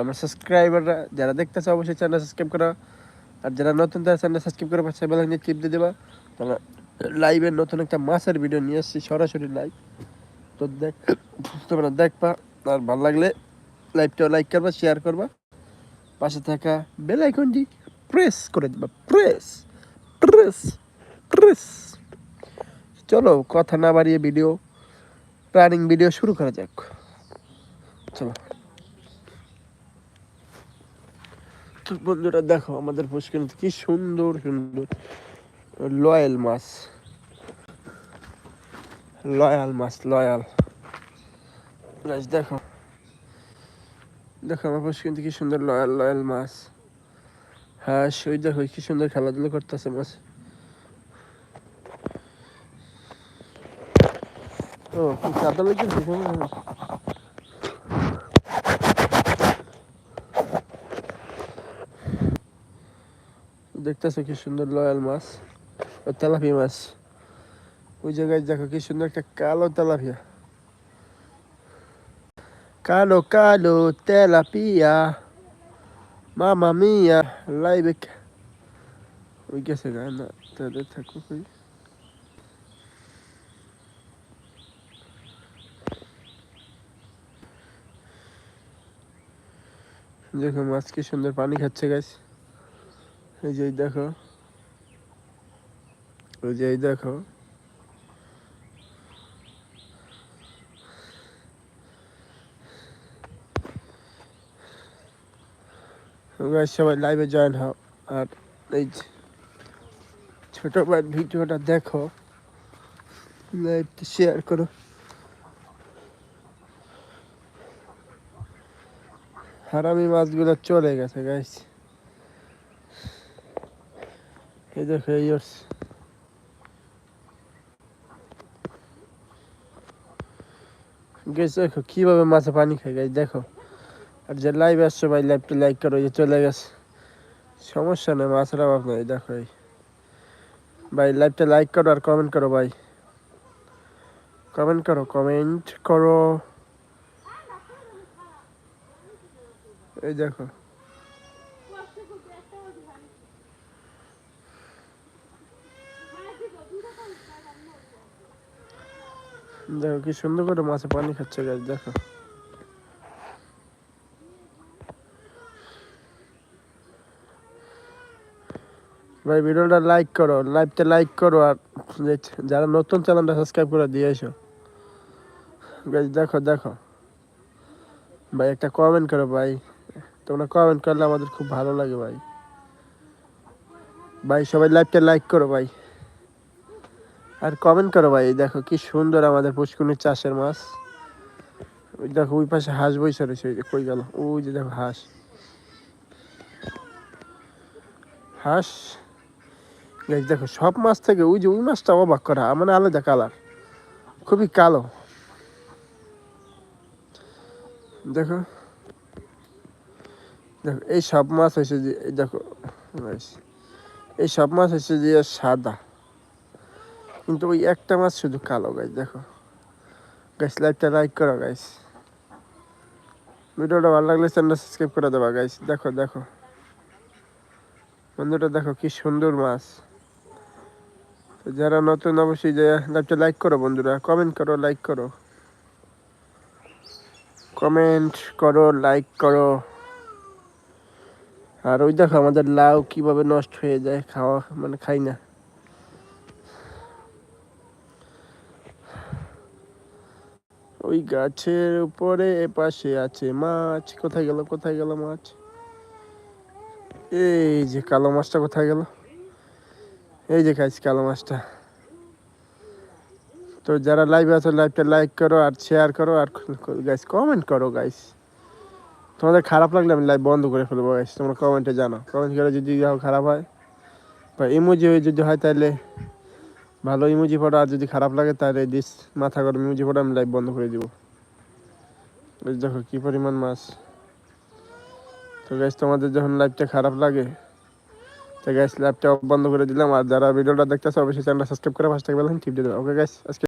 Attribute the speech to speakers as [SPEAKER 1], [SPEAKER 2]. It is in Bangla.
[SPEAKER 1] আমার সাবস্ক্রাইবাররা যারা দেখতেছে, অবশ্যই চ্যানেল সাবস্ক্রাইব করা। আর যারা নতুন, তারা চ্যানেল সাবস্ক্রাইব করে পাচ্ছে বেলা নিয়ে টিপ দিয়ে দেবা। তারা লাইভের নতুন একটা মাছের ভিডিও নিয়ে এসেছি সরাসরি লাইভ তো দেখ, তোমরা দেখবা, আর ভালো লাগলে লাইভটা লাইক করবা শেয়ার করবা। পাশে থাকা বেল আইকনটি প্রেস করে দেবা প্রেস প্রেস প্রেস চলো, কথা না বাড়িয়ে ভিডিও রানিং ভিডিও শুরু করা যাক। চলো। তো বন্ধুরা দেখো আমাদের পুষ্কিন কি সুন্দর সুন্দর। লয়াল মাছ। লয়াল মাছ, লয়াল। দেখো। দেখো আমার পুষ্কিন কি সুন্দর লয়াল লয়াল মাছ। হ্যাঁ ওই দেখো, কি সুন্দর খেলাধুলা করতেছে মাছ। ও কাদা লেগেছে দেখতেছো কি সুন্দর লয়াল মাছ ও তেলাপিয়া মাছ। ওই জায়গায় দেখো কি সুন্দর একটা কালো তেলাপিয়া। কালো কালো তেলাপিয়া, মামা মিয়া লাইবে ওই গেছে না তাদের থাকুক দেখো মাছ কি সুন্দর পানি খাচ্ছে গাছ এই যে দেখো। ওই যে দেখো। তোমরা সবাই লাইভে জয়েন হও। আর এই ছোট ভাইয়ের ভিডিওটা দেখো। লাইভটা শেয়ার করো। হারামি মাছগুলো চলে গেছে গাইস এই দেখো এই হচ্ছে। দেখো, কীভাবে মাছে পানি খায় গাইস দেখো। আর যে লাইভ আসছো, ভাই লাইভটা লাইক করো, যে চলে গেছে। সমস্যা নেই, মাছের অভাব নেই, দেখো এই। ভাই লাইভটা লাইক করো আর কমেন্ট করো, ভাই। কমেন্ট করো কমেন্ট করো। এই দেখো। দেখো কি সুন্দর করে মাছে পানি খাচ্ছে গাছ দেখো। ভাই, ভিডিওটা লাইক করো লাইভটা লাইক করো, আর যারা নতুন চ্যানেলটা সাবস্ক্রাইব করে দিয়ে এসো। গাইজ দেখো দেখো। ভাই, একটা কমেন্ট করো, ভাই। তোমরা কমেন্ট করলে আমাদের খুব ভালো লাগে, ভাই। ভাই, সবাই লাইভটা লাইক করো, ভাই। আর কমেন্ট করো ভাই দেখো কি সুন্দর আমাদের পুষ্কুনির চাষের মাছ। ওই দেখো, ওই পাশে হাঁস বইসে রয়েছে, ওই যে কই গেল? ওই যে দেখো হাঁস। হাঁস? দেখো, সব মাছ থেকে ওই যে ওই মাছটা অবাক করা মানে আলাদা কালার খুবই কালো। দেখো। দেখো, এই সব মাছ হয়েছে যে দেখো, এই সব মাছ হয়েছে যে সাদা। কিন্তু ওই একটা মাছ শুধু কালো গাছ দেখো। গাছ লাইভটা লাইক করো গাইস ভিডিওটা ভালো লাগলে চ্যানেল সাবস্ক্রাইব করে দেবা গাইস দেখো দেখো। বন্ধুটা দেখো কি সুন্দর মাছ। যারা নতুন, অবশ্যই যে লাইভটা লাইক করো, বন্ধুরা। কমেন্ট করো লাইক করো। কমেন্ট করো লাইক করো। আর ওই দেখো আমাদের লাউ কীভাবে নষ্ট হয়ে যায়, খাওয়া মানে খাই না। ওই গাছের উপরে এপাশে আছে মাছ। কোথায় গেল কোথায় গেল মাছ? এই যে কালো মাছটা কোথায় গেল? এই যে খাইছি কালো মাছটা। তো যারা লাইভ আছো লাইভটা লাইক করো আর শেয়ার করো আর গাইস কমেন্ট করো গাইস তোমাদের খারাপ লাগলে আমি লাইভ বন্ধ করে ফেলব গাইস তোমরা কমেন্টে জানো কমেন্ট করে যদি খারাপ হয় বা ইমোজি হয়ে যদি হয় তাহলে ভালো ইমোজি ফটো আর যদি খারাপ লাগে, তাহলে দিস মাথা গরম ইমোজি ফটো আমি লাইভ বন্ধ করে দিব। দেখো কি পরিমাণ মাছ। তো গ্যাস তোমাদের যখন লাইভটা খারাপ লাগে, তো গ্যাস লাইভটা বন্ধ করে দিলাম। আর যারা ভিডিওটা দেখতেছে, অবশ্যই চ্যানেলটা সাবস্ক্রাইব করে পাশে থাকবেন টিপ দিয়ে দেবে। ওকে গ্যাস আজকে